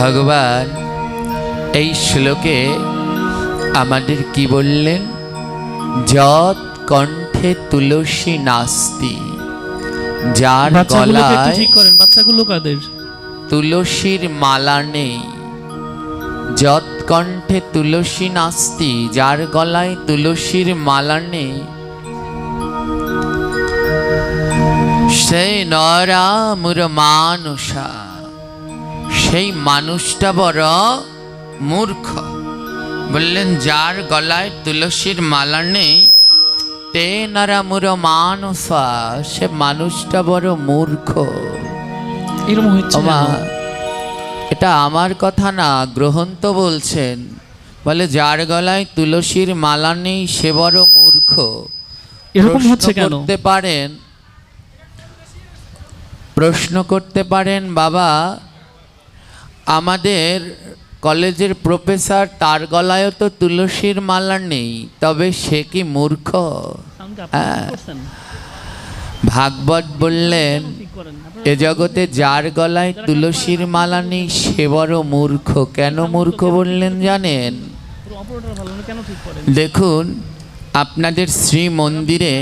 ভগবান এই শ্লোকে আমাদের কি বললেন? যত কণ্ঠে তুলসী নাস্তি যার গলায় ঠিক করেন বাচ্চাগুলো কাদের? তুলসীর মালা নেই। যত কণ্ঠে তুলসী নাস্তি যার গলায় তুলসীর মালা নেই। সেই নরামুর মানুষা সেই মানুষটা বড় মূর্খ। বললেন যার গলায় তুলসীর মালা নেই তে নরামুর মানুষা সে মানুষটা বড় মূর্খ? এটা আমার কথা না গ্রহন্ত বলছেন। বলে যার গলায় তুলসীর মালা নেই সে বড় মূর্খ। এরকম প্রশ্ন হচ্ছে কেন? করতে পারেন প্রশ্ন করতে পারেন বাবা আমাদের কলেজের প্রফেসর তার গলায়ও তো তুলসীর মালা নেই তবে সে কি মূর্খ? হ্যাঁ। ভাগবত বললেন এ জগতে যার গলায় তুলসীর মালা নেই সে বড় মূর্খ। কেন মূর্খ বললেন জানেন? দেখুন আপনাদের শ্রী মন্দিরে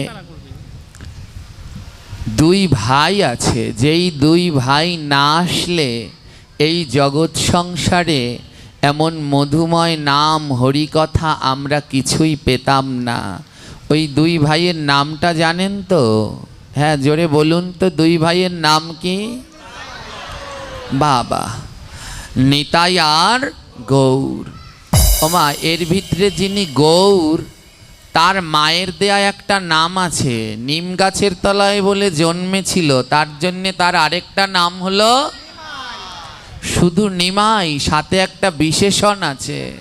দুই ভাই আছে যেই দুই ভাই না আসলে এই জগৎ সংসারে এমন মধুময় নাম, হরিকথা আমরা কিছুই পেতাম না। ওই দুই ভাইয়ের নামটা জানেন তো? হ্যাঁ জোরে বলুন তো, দুই ভাইয়ের নাম কি? বাবা, নিতাই আর গৌর। ওমা, এর ভিতরে যিনি গৌর, তার মায়ের দেয়া একটা নাম আছে, নিম গাছের তলায় বলে জন্মেছিল, তার জন্যে তার আরেকটা নাম হলো শুধু নিমাই, সাথে একটা বিশেষণ আছে।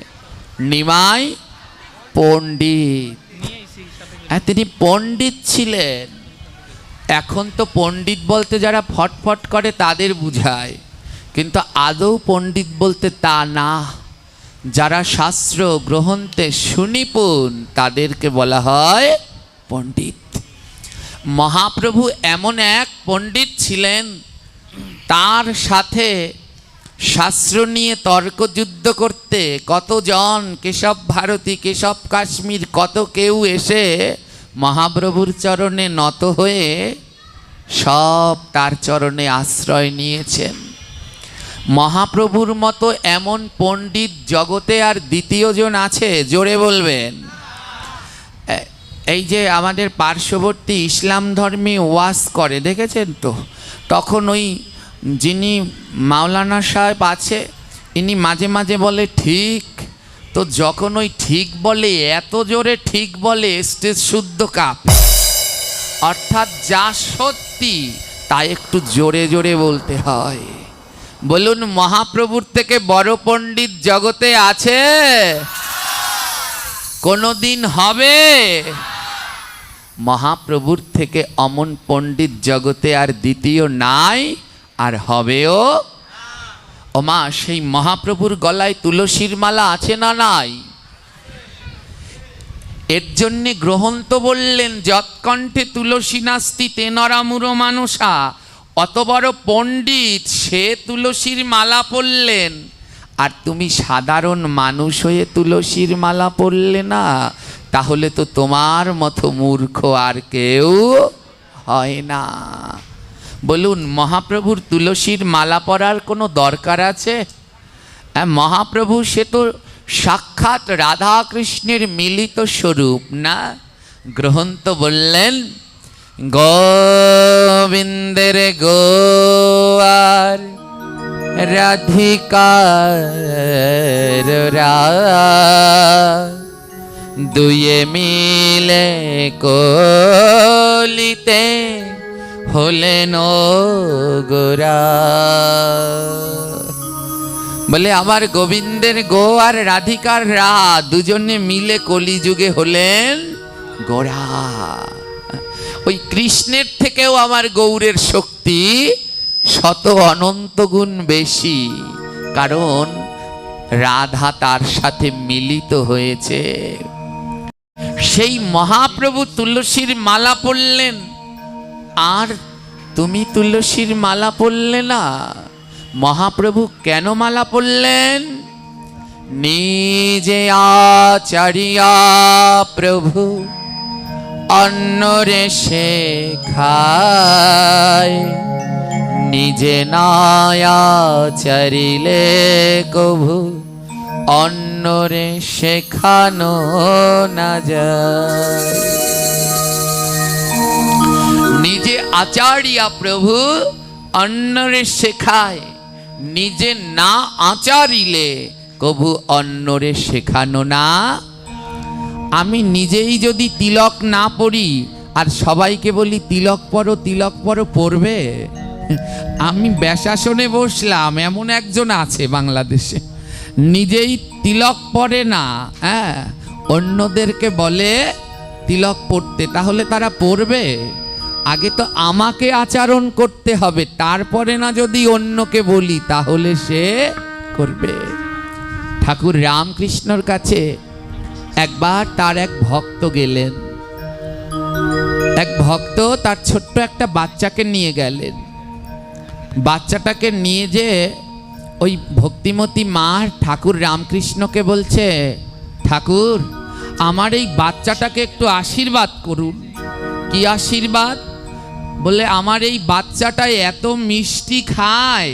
নিমাই পণ্ডিত। হ্যাঁ তিনি পণ্ডিত ছিলেন। এখন তো পণ্ডিত বলতে যারা ফটফট করে তাদের বুঝায়। কিন্তু আদৌ পণ্ডিত বলতে তা না। যারা শাস্ত্র গ্রহণতে সুনিপুণ, তাদেরকে বলা হয় পণ্ডিত। মহাপ্রভু এমন এক পণ্ডিত ছিলেন, তার সাথে শাস্ত্র নিয়ে তর্কযুদ্ধ করতে কতজন কেশব ভারতী, কেশব কাশ্মীর, কত কেউ এসে মহাপ্রভুর চরণে নত হয়ে সব তার চরণে আশ্রয় নিয়েছেন। মহাপ্রভুর মতো এমন পণ্ডিত জগতে আর দ্বিতীয়জন আছে, জোরে বলবেন। এই যে আমাদের পার্শ্ববর্তী ইসলাম ধর্মী ওয়াজ করে, দেখেছেন তো? তখন ওই যিনি মাওলানা সাহেব আছে, ইনি মাঝে মাঝে বলে, ঠিক, তো যখন ওই ঠিক বলে, এত জোরে ঠিক বলে, স্টেজ শুদ্ধ কাপ। অর্থাৎ যা সত্যি, তা একটু জোরে জোরে বলতে হয়। বলুন, মহাপ্রভুর থেকে বড় পণ্ডিত জগতে আছে? কোনোদিন হবে? মহাপ্রভুর থেকে অমন পণ্ডিত জগতে আর দ্বিতীয় নাই? আর হবেও? ওমা সেই মহাপ্রভুর গলায় তুলসীর মালা আছে না নাই? এর জন্যে গ্রহন্ত বললেন, যৎকণ্ঠে তুলসী নাস্তি তেনরামুর মানুষা, অত বড় পণ্ডিত, সে তুলসীর মালা পরলেন। আর তুমি সাধারণ মানুষ হয়ে তুলসীর মালা পরলে না, তাহলে তো তোমার মতো মূর্খ আর কেউ হয় না। বলুন, মহাপ্রভুর তুলসীর মালা পরার কোনো দরকার আছে? হ্যাঁ মহাপ্রভু সে তো সাক্ষাৎ রাধা কৃষ্ণের মিলিত স্বরূপ, না? গ্রহন্ত বললেন, গোবিন্দের গোয়ার রাধিকার দুয়ে মিলে কলিতে হলেন গোরা। বলে, আমার গোবিন্দের গো আর রাধিকার রা দুজনে মিলে কলিযুগে হলেন গোরা। ওই কৃষ্ণের থেকেও আমার গৌরের শক্তি শত অনন্ত গুণ বেশি। কারণ রাধা তার সাথে মিলিত হয়েছে। সেই মহাপ্রভু তুলসীর মালা পরলেন। আর তুমি তুলসীর মালা পরলে না? মহাপ্রভু কেন মালা পড়লেন নিজে আচারিয়া প্রভু অন্যরে শেখায় নিজে নায়াচারিলে কভু অন্যরে শেখানো না যায়। নিজে আচারিয়া প্রভু অন্যরে শেখায়। নিজে না আচারিলে কভু অন্যরে শেখানো না। আমি নিজেই যদি তিলক না পড়ি, আর সবাইকে বলি, তিলক পরো তিলক পরো পড়বে? আমি ব্যাসাসনে বসলাম, এমন একজন আছে বাংলাদেশে। নিজেই তিলক পরে না হ্যাঁ? অন্যদেরকে বলে, তিলক পড়তে, তাহলে তারা পড়বে? আগে তো আমাকে আচরণ করতে হবে, তারপরে না যদি অন্যকে বলি, তাহলে সে করবে। ঠাকুর রামকৃষ্ণর কাছে একবার তার এক ভক্ত গেলেন। এক ভক্ত তার ছোট্ট একটা বাচ্চাকে নিয়ে গেলেন। বাচ্চাটাকে নিয়ে যে ওই ভক্তিমতী মা ঠাকুর রামকৃষ্ণকে বলছে, ঠাকুর, আমার এই বাচ্চাটাকে একটু আশীর্বাদ করুন। কি আশীর্বাদ? বলে, আমার এই বাচ্চাটা এত মিষ্টি খায়,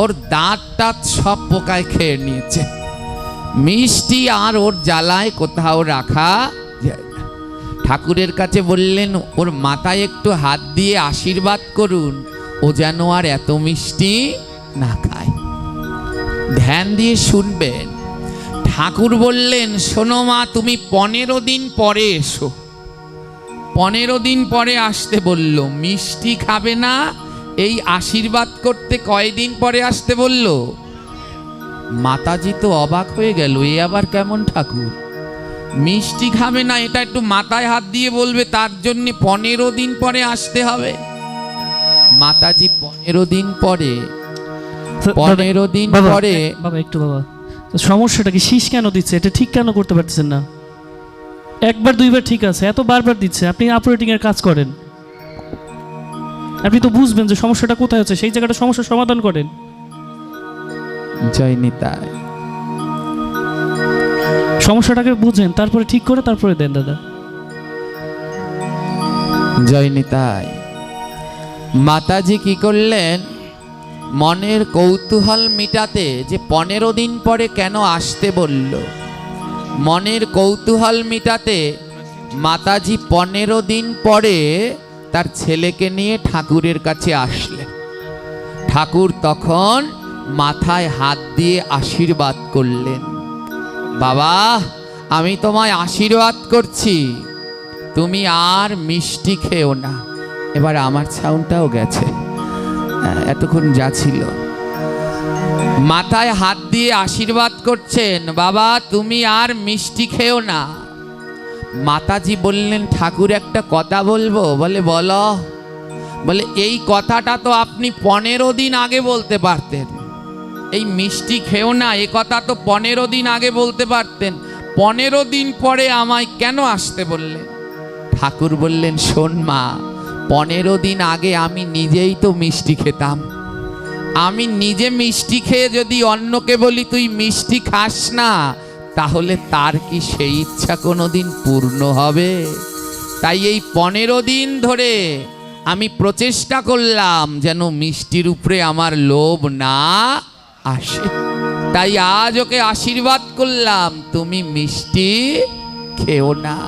ওর দাঁত টাত সব পোকায় খেয়ে নিয়েছে। মিষ্টি আর ওর জ্বালায় কোথাও রাখা ঠাকুরের কাছে বললেন, ওর মাথায় একটু হাত দিয়ে আশীর্বাদ করুন, ও যেন আর এত মিষ্টি না খায়। ধ্যান দিয়ে শুনবেন। ঠাকুর বললেন, শোনো মা, তুমি পনেরো দিন পরে এসো। পনেরো দিন পরে আসতে বলল মিষ্টি খাবে না? এই আশীর্বাদ করতে কয়দিন পরে আসতে বলল? মাতাজি তো অবাক হয়ে গেল এ আবার কেমন ঠাকুর? মিষ্টি খাবে না এটা একটু মাথায় হাত দিয়ে বলবে তার জন্য পনেরো দিন পরে আসতে হবে। মাতাজি পনেরো দিন পরে পনেরো দিন পরে বাবা একটু বাবা। তো সমস্যাটা কি? শীষ কেন দিচ্ছে? এটা ঠিক কেন করতে পারতেছেন না? একবার দুইবার ঠিক আছে এত বারবার দিচ্ছে আপনি অপারেটিং এর কাজ করেন। আপনি তো বুঝবেন যে সমস্যাটা কোথায় হচ্ছে সেই জায়গাটা সমস্যার সমাধান করেন। জয় নিতাই সমস্যাটাকে বুঝেন তারপরে ঠিক করে তারপরে দেন দাদা। জয় নিতাই মাতাজি কি করলেন? মনের কৌতূহল মিটাতে যে পনেরো দিন পরে কেন আসতে বলল? মনের কৌতূহল মিটাতে মাতাজি পনেরো দিন পরে তার ছেলেকে নিয়ে ঠাকুরের কাছে আসলেন। ঠাকুর তখন মাথায় হাত দিয়ে আশীর্বাদ করলেন। বাবা, আমি তোমায় আশীর্বাদ করছি। তুমি আর মিষ্টি খেও না। এবার আমার ছাউনটাও গেছে। এতক্ষণ যা ছিল। মাথায় হাত দিয়ে আশীর্বাদ করছেন, বাবা, তুমি আর মিষ্টি খেও না। মাতাজি বললেন, ঠাকুর, একটা কথা বলব? বলে, বলো। বলে, এই কথাটা তো আপনি পনেরো দিন আগে বলতে পারতেন। এই মিষ্টি খেও না, এ কথা তো পনেরো দিন আগে বলতে পারতেন। পনেরো দিন পরে আমায় কেন আসতে বললেন? ঠাকুর বললেন, শোন মা, পনেরো দিন আগে আমি নিজেই তো মিষ্টি খেতাম। আমি নিজে মিষ্টি খেয়ে যদি অন্যকে বলি, তুই মিষ্টি খাস না, তাহলে তার কি সেই ইচ্ছা কোনো দিন পূর্ণ হবে? তাই এই পনেরো দিন ধরে আমি প্রচেষ্টা করলাম যেন মিষ্টির উপরে আমার লোভ না আসে। তাই আজ ওকে আশীর্বাদ করলাম, তুমি মিষ্টি খেও না।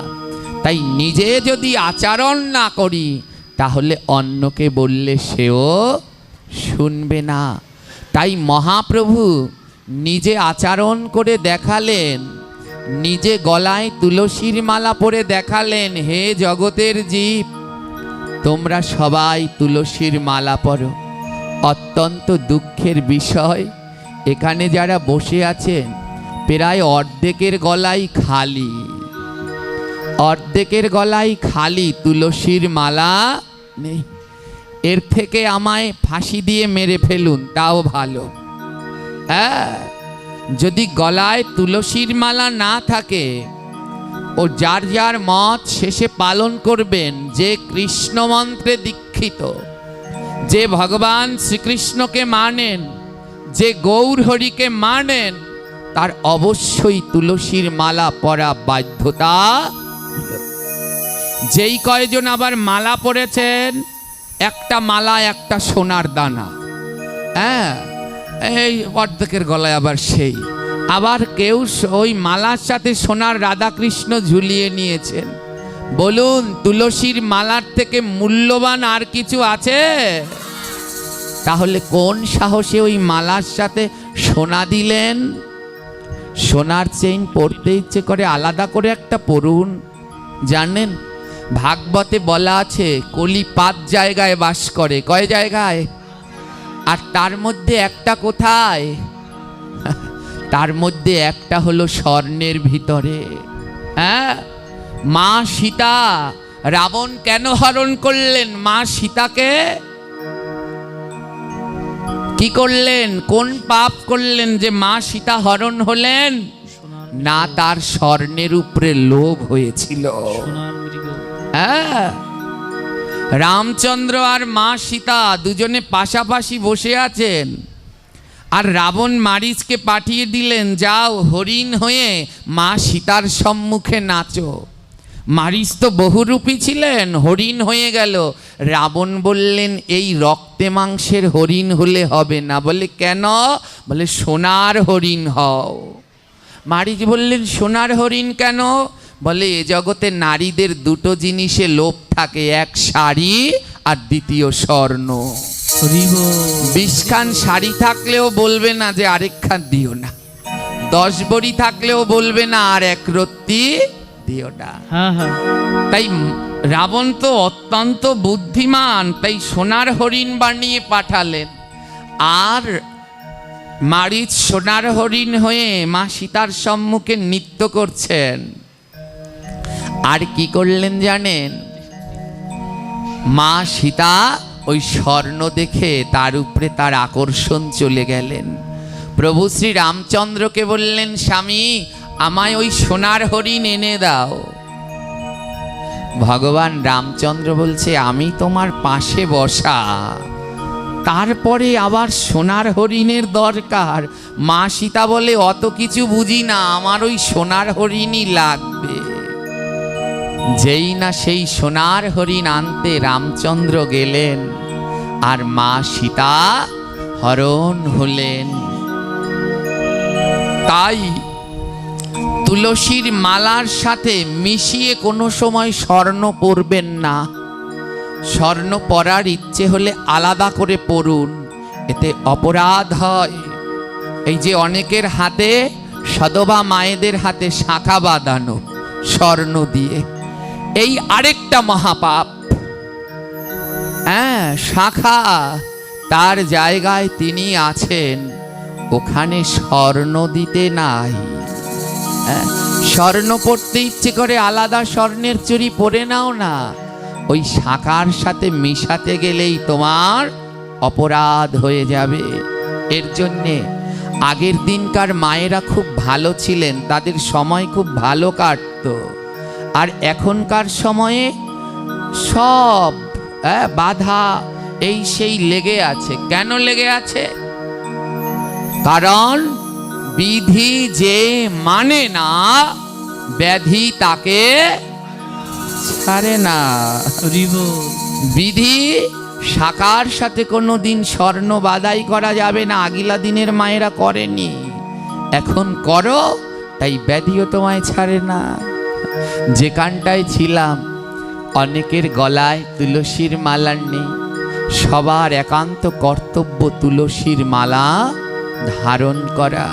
তাই নিজে যদি আচরণ না করি, তাহলে অন্যকে বললে সেও শুনবে না। তাই মহাপ্রভু নিজে আচরণ করে দেখালেন, নিজে গলায় তুলসীর মালা পরে দেখালেন, হে জগতের জীব, তোমরা সবাই তুলসীর মালা পরো। অত্যন্ত দুঃখের বিষয়, এখানে যারা বসে আছেন, প্রায় অর্ধেকের গলায় খালি। অর্ধেকের গলায় খালি তুলসীর মালা নেই। এর থেকে আমায় ফাঁসি দিয়ে মেরে ফেলুন, তাও ভালো। হ্যাঁ যদি গলায় তুলসীর মালা না থাকে, ও যার যার মত শেষে পালন করবেন, যে কৃষ্ণ মন্ত্রে দীক্ষিত, যে ভগবান শ্রীকৃষ্ণকে মানেন, যে গৌর হরিকে মানেন, তার অবশ্যই তুলসীর মালা পরা বাধ্যতা। যেই কয়জন আবার মালা পরেছেন একটা মালা, একটা সোনার দানা। হ্যাঁ এই অর্ধেকের গলায় আবার সেই। আবার কেউ ওই মালার সাথে সোনার রাধাকৃষ্ণ ঝুলিয়ে নিয়েছেন। বলুন, তুলসীর মালার থেকে মূল্যবান আর কিছু আছে? তাহলে কোন সাহসে ওই মালার সাথে সোনা দিলেন? সোনার চেইন পরতে ইচ্ছে করে আলাদা করে একটা পরুন। জানেন ভাগবতে বলা আছে কলি পাঁচ জায়গায় বাস করে। কয় জায়গায়? আর তার মধ্যে একটা কোথায়? তার মধ্যে একটা হলো স্বর্ণের ভিতরে। হ্যাঁ? মা সীতা, রাবণ কেন হরণ করলেন? মা সীতাকে? কি করলেন? কোন পাপ করলেন যে মা সীতা হরণ হলেন? না, তার স্বর্ণের উপরে লোভ হয়েছিল। হ্যাঁ। রামচন্দ্র আর মা সীতা দুজনে পাশাপাশি বসে আছেন। আর রাবণ মারিচকে পাঠিয়ে দিলেন, যাও হরিণ হয়ে মা সীতার সম্মুখে নাচো। মারিচ তো বহুরূপী ছিলেন, হরিণ হয়ে গেল। রাবণ বললেন, এই রক্তে মাংসের হরিণ হলে হবে না। বলে, কেন? বলে, সোনার হরিণ হও। মারিচ বললেন, সোনার হরিণ কেন? বলে এ জগতে নারীদের দুটো জিনিসে লোভ থাকে এক শাড়ি আর দ্বিতীয় স্বর্ণ। বিশখান শাড়ি থাকলেও বলবে না যে আরেকখান দিও না। দশ বড়ি থাকলেও বলবে না আর এক রত্তি দিও না। হ্যাঁ হ্যাঁ। তাই রাবণ তো অত্যন্ত বুদ্ধিমান তাই সোনার হরিণ বানিয়ে পাঠালেন। আর মারিচ সোনার হরিণ হয়ে মা সীতার সম্মুখে নৃত্য করছেন। আর কি করলেন জানেন? মা সীতা ওই স্বর্ণ দেখে তার উপরে তার আকর্ষণ চলে গেলেন। প্রভু শ্রী রামচন্দ্রকে বললেন, স্বামী, আমায় ওই সোনার হরিণ এনে দাও। ভগবান রামচন্দ্র বলছে, আমি তোমার পাশে বসা। তারপরে আবার সোনার হরিণের দরকার। মা সীতা বলে, অত কিছু বুঝি না, আমার ওই সোনার হরিণই লাগবে। যেই না সেই সোনার হরিণ আনতে রামচন্দ্র গেলেন, আর মা সীতা হরণ হলেন। তাই তুলসীর মালার সাথে মিশিয়ে কোনো সময় স্বর্ণ পরবেন না। স্বর্ণ পরার ইচ্ছে হলে আলাদা করে পড়ুন এতে অপরাধ হয়। এই যে অনেকের হাতে সদবা মায়েদের হাতে শাখা বাঁধানো স্বর্ণ দিয়ে। এই আরেকটা মহাপাপ। হ্যাঁ শাখা তার জায়গায় তিনি আছেন। ওখানে স্বর্ণ দিতে নাই। হ্যাঁ, স্বর্ণ পড়তে ইচ্ছে করে আলাদা স্বর্ণের চুরি পরে নাও না। ওই শাখার সাথে মিশাতে গেলেই তোমার অপরাধ হয়ে যাবে। এর জন্যে আগের দিনকার মায়েরা খুব ভালো ছিলেন তাদের সময় খুব ভালো কাটতো। আর এখনকার সময়ে সব হ্যাঁ, বাধা এই সেই লেগে আছে। কেন লেগে আছে? কারণ বিধি যে মানে না ব্যাধি তাকে ছাড়ে না। বিধি শাকার সাথে কোনো দিন স্বর্ণ বাদাই করা যাবে না আগিলা দিনের মায়েরা করেনি। এখন করো তাই ব্যাধিও তোমায় ছাড়ে না। যেখানটায় ছিলাম, অনেকের গলায় তুলসীর মালা নেই। সবার একান্ত কর্তব্য তুলসীর মালা ধারণ করা।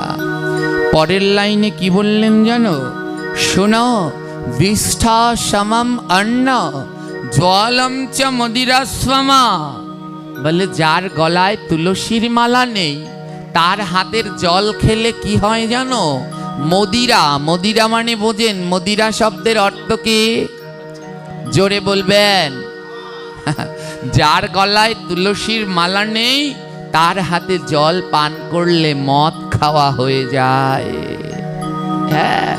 পরের লাইনে কি বললেন জানো? শোনো, বিষ্ঠা সমম অন্ন জলম চ মদিরাস্বমা বলে, যার গলায় তুলসীর মালা নেই, তার হাতের জল খেলে কি হয় জানো? মদিরা মদিরা মানে বোঝেন, মদিরা শব্দের অর্থ কি? জোরে বলবেন। যার গলায় তুলসীর মালা নেই, তার হাতে জল পান করলে মদ খাওয়া হয়ে যায়। হ্যাঁ।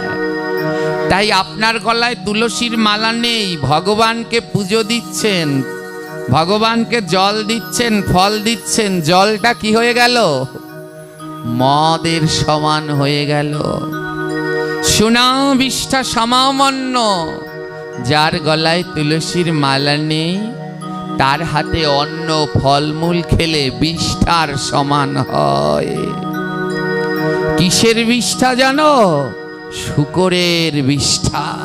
তাই আপনার গলায় তুলসীর মালা নেই, ভগবানকে পুজো দিচ্ছেন। ভগবানকে জল দিচ্ছেন, ফল দিচ্ছেন, জলটা কি হয়ে গেল? মদের সমান হয়ে গেল। সোনা বিষ্ঠা সমামন্য, যার গলায় তুলসীর মালা নেই, তার হাতে অন্য ফলমূল খেলে বিষ্ঠার সমান হয়। কিসের বিষ্ঠা জানো? শুকরের বিষ্ঠা।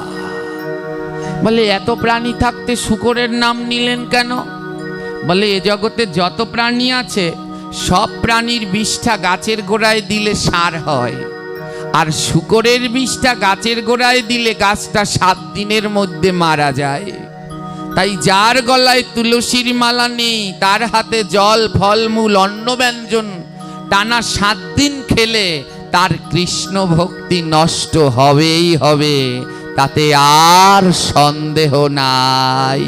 বলে, এত প্রাণী থাকতে শুকরের নাম নিলেন কেন? বলে, এ জগতে যত প্রাণী আছে সব প্রাণীর বিষ্ঠা গাছের গোড়ায় দিলে সার হয়, আর শুকরের বিষটা গাছের গোড়ায় দিলে গাছটা সাত দিনের মধ্যে মারা যায়। তাই যার গলায় তুলসীর মালা নেই, তার হাতে জল ফলমূল অন্ন, ব্যঞ্জন, টানা সাত দিন খেলে তার কৃষ্ণ ভক্তি নষ্ট হবেই হবে, তাতে আর সন্দেহ নাই।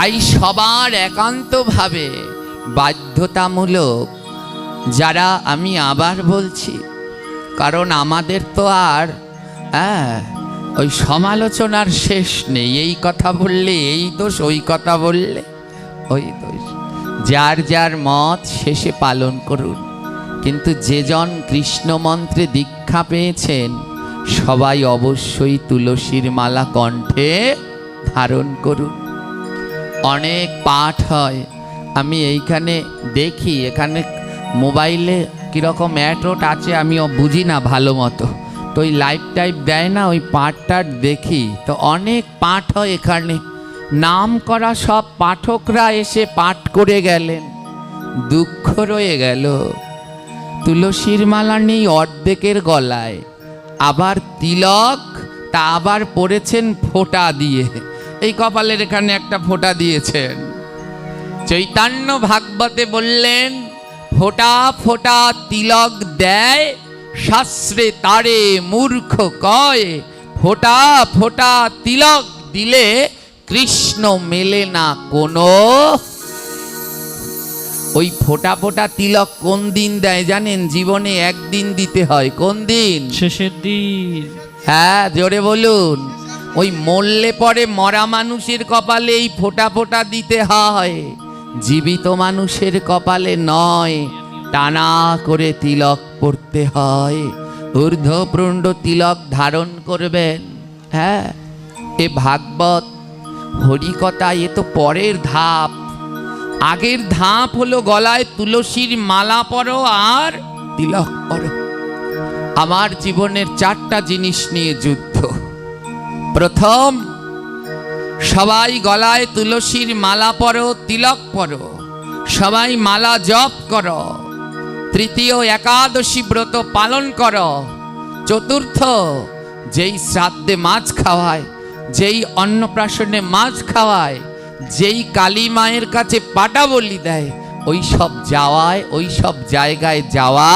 তাই সবার একান্তভাবে বাধ্যতামূলক যারা আমি আবার বলছি, কারণ আমাদের তো আর হ্যাঁ ওই সমালোচনার শেষ নেই। এই কথা বললে এই দোষ, ওই কথা বললে ওই দোষ। যার যার মত শেষে পালন করুন। কিন্তু যেজন কৃষ্ণ মন্ত্রে দীক্ষা পেয়েছেন, সবাই অবশ্যই তুলসীর মালা কণ্ঠে ধারণ করুন। অনেক পাঠ হয়। আমি এইখানে দেখি, এখানে মোবাইলে কীরকম অ্যাড্রোট আছে আমিও বুঝি না ভালো মতো। তো ওই লাইভ টাইপ দেয় না, ওই পাঠটার দেখি। তো অনেক পাঠ হয় এখানে। নাম করা সব পাঠকরা এসে পাঠ করে গেলেন। দুঃখ রয়ে গেল। তুলসীর মালা নেই অর্ধেকের গলায়। আবার তিলক, তা আবার পড়েছেন ফোঁটা দিয়ে। এই কপালের এখানে একটা ফোঁটা দিয়েছেন। চৈতন্য ভাগবতে বললেন ফোঁটা ফোঁটা তিলক দেয় শাস্ত্রে তারে মূর্খ কয় ফোঁটা ফোঁটা তিলক দিলে কৃষ্ণ মেলে না কোনো। ওই ফোঁটা ফোঁটা তিলক কোন দিন দেয় জানেন? জীবনে একদিন দিতে হয়। কোন দিন? শেষের দিন। হ্যাঁ জোরে বলুন। ওই মরলে পরে মরা মানুষের কপালে এই ফোঁটা ফোঁটা দিতে হয়। জীবিত মানুষের কপালে নয়, টানা করে তিলক পড়তে হয়। ঊর্ধ্বপ্রণ্ড তিলক ধারণ করবেন। হ্যাঁ এ ভাগবত হরিকতা এ তো পরের ধাপ। আগের ধাপ হলো গলায় তুলসীর মালা পরো আর তিলক পরো। আমার জীবনের চারটা জিনিস নিয়ে যুদ্ধ। প্রথম, সবাই গলায় তুলসীর মালা পরো, তিলক পরো, সবাই মালা জপ করো, তৃতীয় একাদশী ব্রত পালন করো, চতুর্থ, যেই শ্রাদ্ধে মাছ খাওয়ায়, যেই অন্নপ্রাশনে মাছ খাওয়ায়, যেই কালী মায়ের কাছে পাটা বলি দেয়, ওই সব যাওয়ায়, ওই সব জায়গায় যাওয়া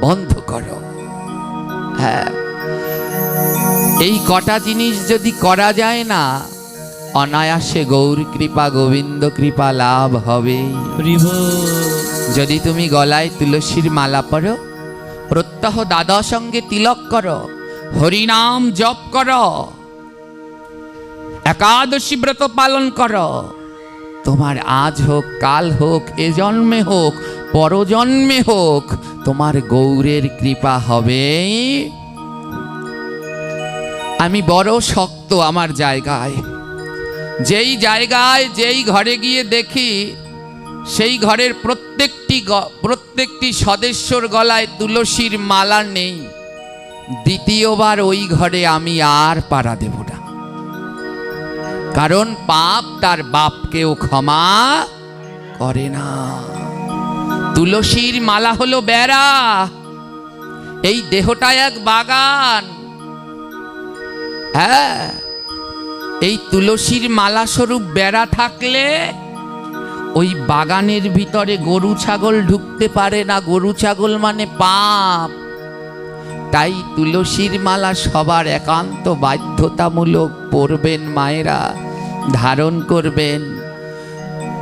বন্ধ করো। হ্যাঁ। এই কটা জিনিস যদি করা যায় না অনায়াসে গৌর কৃপা গোবিন্দ কৃপা লাভ হবে। যদি তুমি গলায় তুলসীর মালা পরো প্রত্যহ দাদা সঙ্গে তিলক করো হরিনাম জপ করো একাদশী ব্রত পালন করো। তোমার আজ হোক কাল হোক এ জন্মে হোক পরজন্মে হোক তোমার গৌরের কৃপা হবে। আমি বড় শক্ত আমার জায়গায়। যেই জায়গায় যেই ঘরে গিয়ে দেখি, সেই ঘরের প্রত্যেকটি প্রত্যেকটি সদস্যর গলায় তুলসীর মালা নেই। দ্বিতীয়বার ওই ঘরে আমি আর পাড়া দেব না। কারণ পাপ তার বাপকেও ক্ষমা করে না। তুলসীর মালা হলো বেড়া। এই দেহটা এক বাগান। হ্যাঁ এই তুলসীর মালা স্বরূপ বেড়া থাকলে ওই বাগানের ভিতরে গরু ছাগল ঢুকতে পারে না। গরু ছাগল মানে পাপ। তাই তুলসীর মালা সবার একান্ত বাধ্যতামূলক পরবেন মায়েরা, ধারণ করবেন।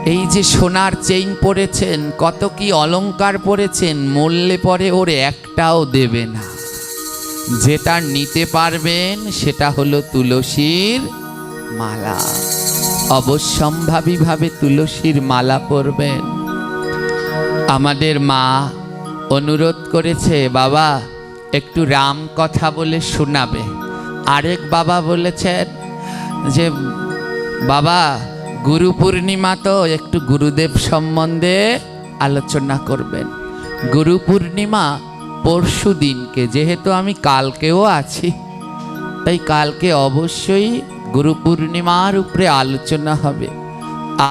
এই যে সোনার চেইন পরেছেন, কত কি অলংকার পরেছেন, মরলে পরে ওর একটাও দেবে না। যেটা নিতে পারবেন, সেটা হলো তুলসীর মালা। অবশ্যম্ভাবীভাবে তুলসীর মালা পরবেন। আমাদের মা অনুরোধ করেছে, বাবা, একটু রাম কথা বলে শোনাবে। আরেক বাবা বলেছেন যে, বাবা, গুরু পূর্ণিমা তো একটু গুরুদেব সম্বন্ধে আলোচনা করবেন। গুরু পূর্ণিমা পরশু দিনকে যেহেতু আমি কালকেও আছি তাই কালকে অবশ্যই গুরু পূর্ণিমার উপরে আলোচনা হবে।